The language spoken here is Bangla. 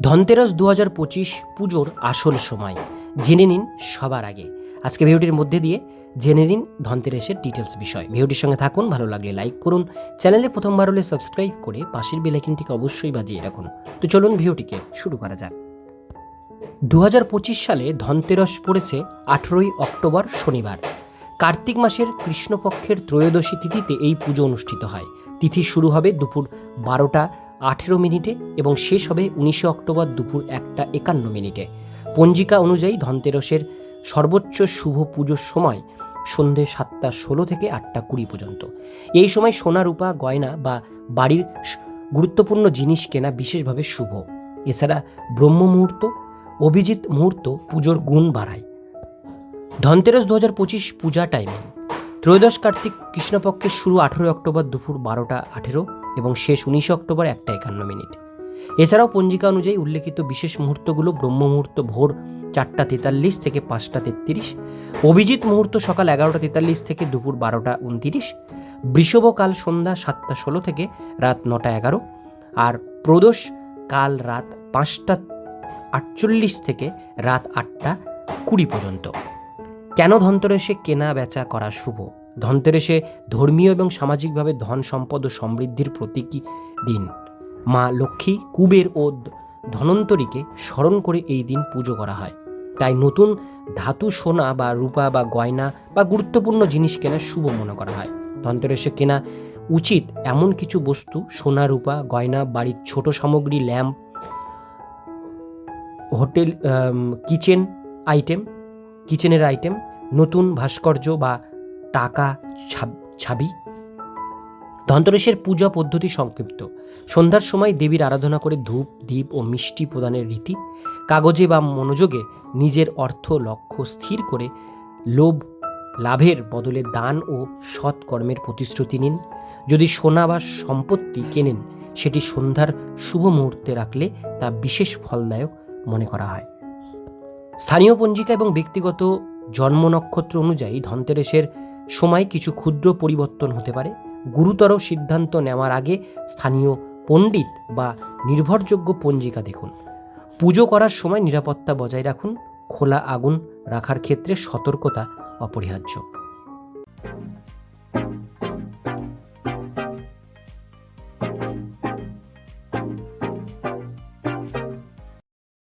ধনতেরাস দু হাজার পঁচিশ পুজোর আসল সময়। জেনে নিন সবার আগে। আজকে ভিডিওটির মধ্যে দিয়ে জেনে নিন ধনতেরাসের ডিটেলস বিষয়। ভিডিওটির সঙ্গে থাকুন, ভালো লাগলে লাইক করুন। চ্যানেলে প্রথমবার হলে সাবস্ক্রাইব করে পাশের বেলাইকিনটিকে অবশ্যই বাজিয়ে রাখুন। তো চলুন ভিডিওটিকে শুরু করা যাক। দু হাজার পঁচিশ সালে ধনতেরস পড়েছে আঠেরোই অক্টোবর শনিবার। কার্তিক মাসের কৃষ্ণপক্ষের ত্রয়োদশী তিথিতে এই পুজো অনুষ্ঠিত হয়। তিথি শুরু হবে দুপুর বারোটা আঠেরো মিনিটে এবং শেষ হবে উনিশে অক্টোবর দুপুর একটা একান্ন মিনিটে। পঞ্জিকা অনুযায়ী ধনতেরসের সর্বোচ্চ শুভ পুজোর সময় সন্ধে সাতটা ষোলো থেকে আটটা কুড়ি পর্যন্ত। এই সময় সোনা রূপা গয়না বা বাড়ির গুরুত্বপূর্ণ জিনিস কেনা বিশেষভাবে শুভ। এছাড়া ব্রহ্ম মুহূর্ত, অভিজিৎ মুহূর্ত পুজোর গুণ বাড়ায়। ধনতেরস দু হাজার পঁচিশ পূজা টাইমিং। ত্রয়োদশ কার্তিক কৃষ্ণপক্ষের শুরু আঠেরোই অক্টোবর দুপুর বারোটা আঠেরো। এবং শেষ উনিশে অক্টোবর একটা একান্ন মিনিট। এছাড়াও পঞ্জিকা অনুযায়ী উল্লেখিত বিশেষ মুহূর্তগুলো ব্রহ্ম মুহূর্ত ভোর চারটা তেতাল্লিশ থেকে পাঁচটা তেত্রিশ, অভিজিৎ মুহূর্ত সকাল এগারোটা তেতাল্লিশ থেকে দুপুর বারোটা উনতিরিশ বৃষভকাল সন্ধ্যা সাতটা ষোলো থেকে রাত নটা এগারো, আর প্রদোষ কাল রাত পাঁচটা আটচল্লিশ থেকে রাত আটটা কুড়ি পর্যন্ত। কেন ধনতেরাসে কেনা বেচা করা শুভ? ধনতেরাসে ধর্মীয় এবং সামাজিকভাবে ধন সম্পদ ও সমৃদ্ধির প্রতীকী দিন। মা লক্ষ্মী, কুবের ও ধনন্তরীকে স্মরণ করে এই দিন পুজো করা হয়। তাই নতুন ধাতু, সোনা বা রূপা বা গয়না বা গুরুত্বপূর্ণ জিনিস কেনা শুভ মনে করা হয়। ধনতেরাসে কেনা উচিত এমন কিছু বস্তু, সোনা, রূপা, গয়না, বাড়ির ছোট সামগ্রী, ল্যাম্প, হোটেল কিচেন আইটেম, কিচেনের আইটেম, নতুন ভাস্কর্য বা টাকা ছাব- ধনতেরাসের পূজা পদ্ধতি সংক্ষিপ্ত। সন্ধ্যার সময় দেবীর আরাধনা করে ধূপ দ্বীপ ও মিষ্টি প্রদানের রীতি। কাগজে বা মনোযোগে নিজের অর্থ লক্ষ্য স্থির করে লোভ, লাভের বদলে দান ও সৎ কর্মের প্রতিশ্রুতি নিন। যদি সোনা বা সম্পত্তি কেনেন, সেটি সন্ধ্যার শুভ মুহূর্তে রাখলে তা বিশেষ ফলদায়ক মনে করা হয়। স্থানীয় পঞ্জিকা এবং ব্যক্তিগত জন্ম নক্ষত্র অনুযায়ী ধনতেরাসের সময় কিছু ক্ষুদ্র পরিবর্তন হতে পারে। গুরুতর সিদ্ধান্ত নেওয়ার আগে স্থানীয় পণ্ডিত বা নির্ভরযোগ্য পঞ্জিকা দেখুন। পুজো করার সময় নিরাপত্তা বজায় রাখুন। খোলা আগুন রাখার ক্ষেত্রে সতর্কতা অপরিহার্য।